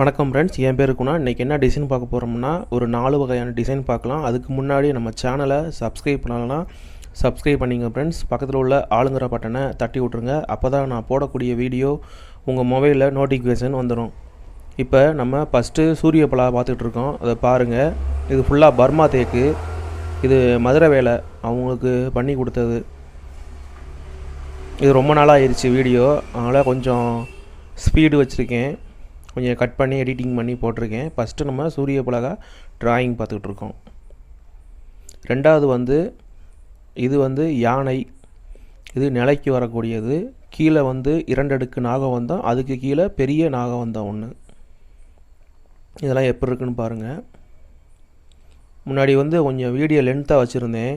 வணக்கம் ஃப்ரெண்ட்ஸ் என் பேர் குணா. இன்றைக்கி என்ன டிசைன் பார்க்க போகிறோம்னா ஒரு நாலு வகையான டிசைன் பார்க்கலாம். அதுக்கு முன்னாடி நம்ம சேனலை சப்ஸ்கிரைப் பண்ணலாம் சப்ஸ்கிரைப் பண்ணிங்க ஃப்ரெண்ட்ஸ் பக்கத்தில் உள்ள ஆளுங்கிற பட்டனை தட்டி விட்ருங்க அப்போ தான் நான் போடக்கூடிய வீடியோ உங்கள் மொபைலில் நோட்டிஃபிகேஷன் வந்துடும் இப்போ நம்ம ஃபஸ்ட்டு சூரிய பலா பார்த்துட்டு இருக்கோம். அதை பாருங்கள் இது ஃபுல்லாக பர்மா தேக்கு. இது மதுரை வேலை. அவங்களுக்கு பண்ணி கொடுத்தது. இது ரொம்ப நாளாக ஆயிடுச்சு வீடியோ. அதனால் கொஞ்சம் ஸ்பீடு வச்சுருக்கேன். கொஞ்சம் கட் பண்ணி எடிட்டிங் பண்ணி போட்டிருக்கேன். ஃபஸ்ட்டு நம்ம சூரிய பலகா ட்ராயிங் பார்த்துக்கிட்டு இருக்கோம் ரெண்டாவது வந்து இது வந்து யானை. இது நிலைக்கு வரக்கூடியது. கீழே வந்து இரண்டடுக்கு நாகவந்தம் அதுக்கு கீழே பெரிய நாகவந்தம் ஒன்று இதெல்லாம் எப்படி இருக்குன்னு பாருங்கள் முன்னாடி வந்து கொஞ்சம் வீடியோ லென்த்தாக வச்சுருந்தேன்.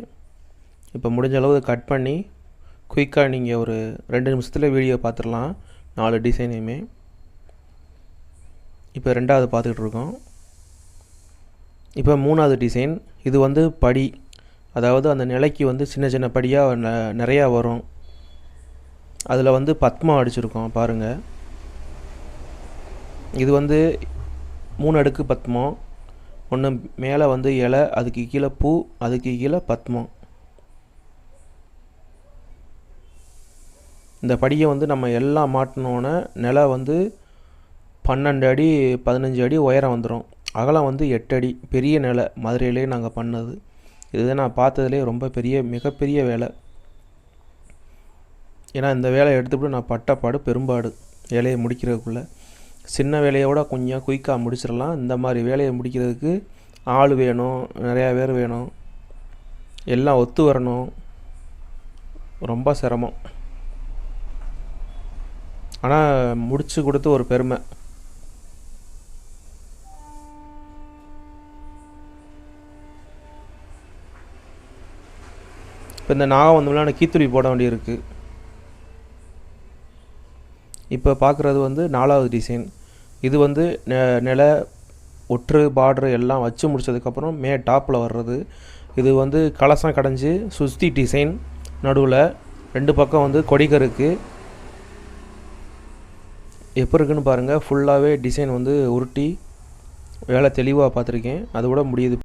இப்போ முடிஞ்ச அளவு கட் பண்ணி குயிக்காக நீங்கள் ஒரு ரெண்டு நிமிஷத்தில் வீடியோ பார்த்துடலாம். நாலு டிசைனையுமே இப்போ ரெண்டாவது பார்த்துக்கிட்டு இருக்கோம். இப்போ மூணாவது டிசைன் இது வந்து படி. அதாவது அந்த நிலைக்கு வந்து சின்ன சின்ன படியாக ந நிறையா வரும். அதில் வந்து பத்மா அடிச்சிருக்கோம் பாருங்கள் இது வந்து மூணு அடுக்கு பத்மம் ஒன்று மேலே வந்து இலை அதுக்கு கீழே பூ அதுக்கு கீழே பத்மம் இந்த படியை வந்து நம்ம எல்லாம் மாட்டினோன்னே நிலை வந்து பன்னெண்டு அடி பதினஞ்சு அடி உயரம் வந்துடும் அகலம் வந்து எட்டு அடி. பெரிய நிலை. மதுரையிலே நாங்கள் பண்ணது. இதுதான் நான் பார்த்ததுலேயே ரொம்ப பெரிய மிகப்பெரிய வேலை. ஏன்னா இந்த வேலையை எடுத்துக்கிட்டு நான் பட்டப்பாடு பெரும்பாடு. வேலையை முடிக்கிறதுக்குள்ளே. சின்ன வேலையோட கொஞ்சம் குயிக்காக முடிச்சிடலாம். இந்த மாதிரி வேலையை முடிக்கிறதுக்கு ஆள் வேணும். நிறையா பேர் வேணும். எல்லாம் ஒத்து வரணும். ரொம்ப சிரமம். ஆனால் முடிச்சு கொடுத்து ஒரு பெருமை. இப்போ இந்த நாகம் வந்தோம்னா நான் கீத்துளி போட வேண்டியிருக்கு. இப்போ பார்க்குறது வந்து நாலாவது டிசைன் இது வந்து நெ நில ஒற்று பார்ட்ரு எல்லாம் வச்சு முடிச்சதுக்கப்புறம் மே டாப்பில் வர்றது. இது வந்து கலசம் கடைஞ்சி சுஸ்தி டிசைன் நடுவில் ரெண்டு பக்கம் வந்து கொடிகருக்கு எப்போ இருக்குன்னு பாருங்கள் ஃபுல்லாகவே டிசைன் வந்து உருட்டி வேலை தெளிவாக பார்த்துருக்கேன். அது கூட முடியுது.